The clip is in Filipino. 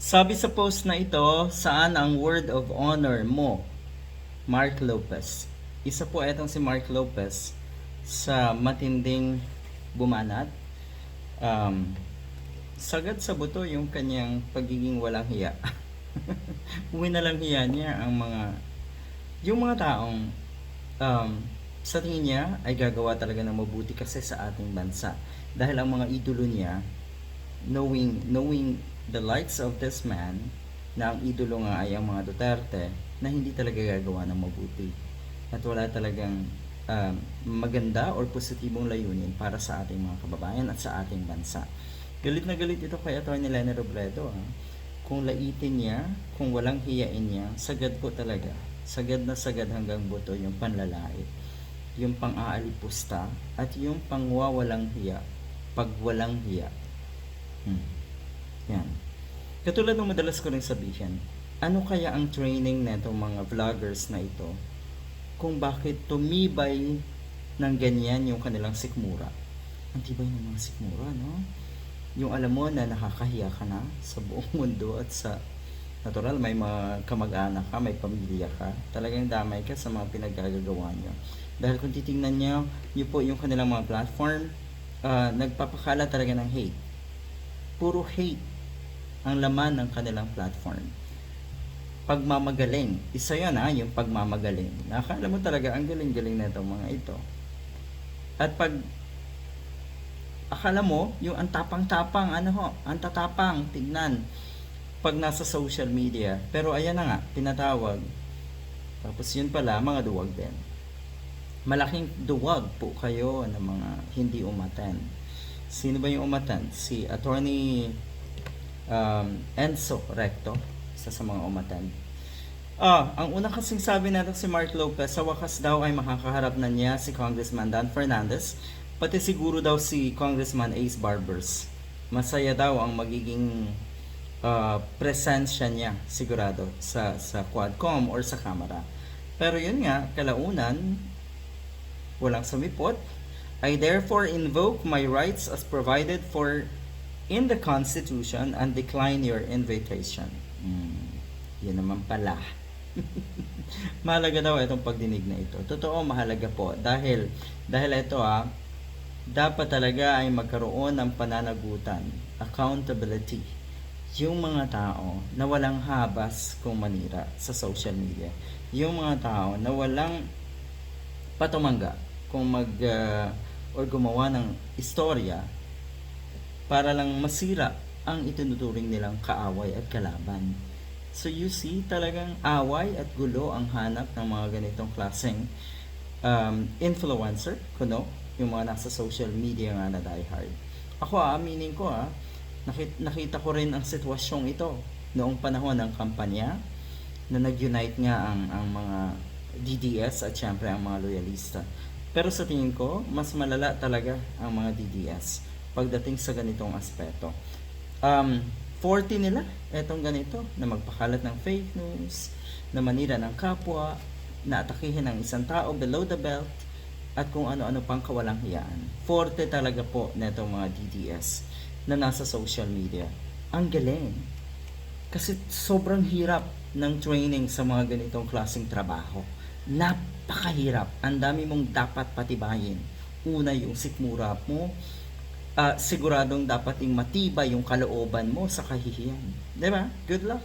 Sabi sa post na ito, saan ang word of honor mo? Mark Lopez. Isa po itong si Mark Lopez sa matinding bumanat. Um, sagad sa buto yung kanyang pagiging walang hiya. Uwi hiya niya ang mga yung mga taong um, sa tingin niya ay gagawa talaga ng mabuti kasi sa ating bansa. Dahil ang mga idolo niya, knowing knowing the likes of this man, na ang idolo nga ay ang mga Duterte, na hindi talaga gagawa ng mabuti. At wala talagang um, maganda or positibong layunin para sa ating mga kababayan at sa ating bansa. Galit na galit ito kay Atty. Lene Robredo. Ha? Kung laitin niya, kung walang hiyain niya, sagad po talaga. Sagad na sagad hanggang buto yung panlalait. Yung pang-aalipusta at yung pangwawalang hiya. Pag walang hiya. Hmm. Yan. Katulad ng madalas ko rin sabihin, ano kaya ang training na itong mga vloggers na ito kung bakit tumibay ng ganyan yung kanilang sikmura. Ang tibay ng mga sikmura, no? Yung alam mo na nakakahiya ka na sa buong mundo at sa natural may mga kamag-anak ka, may pamilya ka. Talagang damay ka sa mga pinaggagawa nyo. Dahil kung titingnan nyo, nyo po yung kanilang mga platform, ah, nagpapakala talaga ng hate. Puro hate ang laman ng kanilang platform pagmamagaling. Isa yan ha, yung pagmamagaling. Nakakala mo talaga ang galing-galing na itong mga ito. At pag akala mo, yung ang tapang-tapang, ano ho, ang tatapang, tignan, pag nasa social media. Pero ayan na nga, pinatawag. Tapos yun pala, mga duwag din. Malaking duwag po kayo ng mga hindi umatan. Sino ba yung umatan? Si Attorney um, Enzo Recto, isa sa mga umatan. Ah, ang una kasing sabi natin si Mark Lopez, sa wakas daw ay makakaharap na niya si Congressman Dan Fernandez, pati siguro daw si Congressman Ace Barbers. Masaya daw ang magiging ah, presensya niya sigurado sa sa Quadcom or sa Kamara. Pero yun nga, kalaunan, walang sumipot. I therefore invoke my rights as provided for in the Constitution and decline your invitation. Hmm, yun naman pala. mahalaga daw itong pagdinig na ito. Totoo, mahalaga po. Dahil, dahil ito ah, dapat talaga ay magkaroon ng pananagutan, accountability, yung mga tao na walang habas kung manira sa social media. Yung mga tao na walang patumangga kung mag ah, or gumawa ng istorya para lang masira ang itinuturing nilang kaaway at kalaban. So you see, talagang away at gulo ang hanap ng mga ganitong klaseng um, influencer, kuno, yung mga nasa social media nga na diehard. Ako aaminin ko ah, nakita, nakita ko rin ang sitwasyong ito noong panahon ng kampanya na nag-unite nga ang, ang mga DDS at syempre ang mga loyalista. Pero sa tingin ko, mas malala talaga ang mga DDS pagdating sa ganitong aspeto. Um, 40 nila, etong ganito, na magpakalat ng fake news, na manira ng kapwa, na atakihin ng isang tao below the belt, at kung ano-ano pang kawalang hiyaan. Forte talaga po netong mga DDS na nasa social media. Ang galing. Kasi sobrang hirap ng training sa mga ganitong klaseng trabaho. Napakahirap. Ang dami mong dapat patibayin. Una yung sikmura mo, ah, siguradong dapat yung matibay yung kalooban mo sa kahihiyan. 'Di ba? Good luck.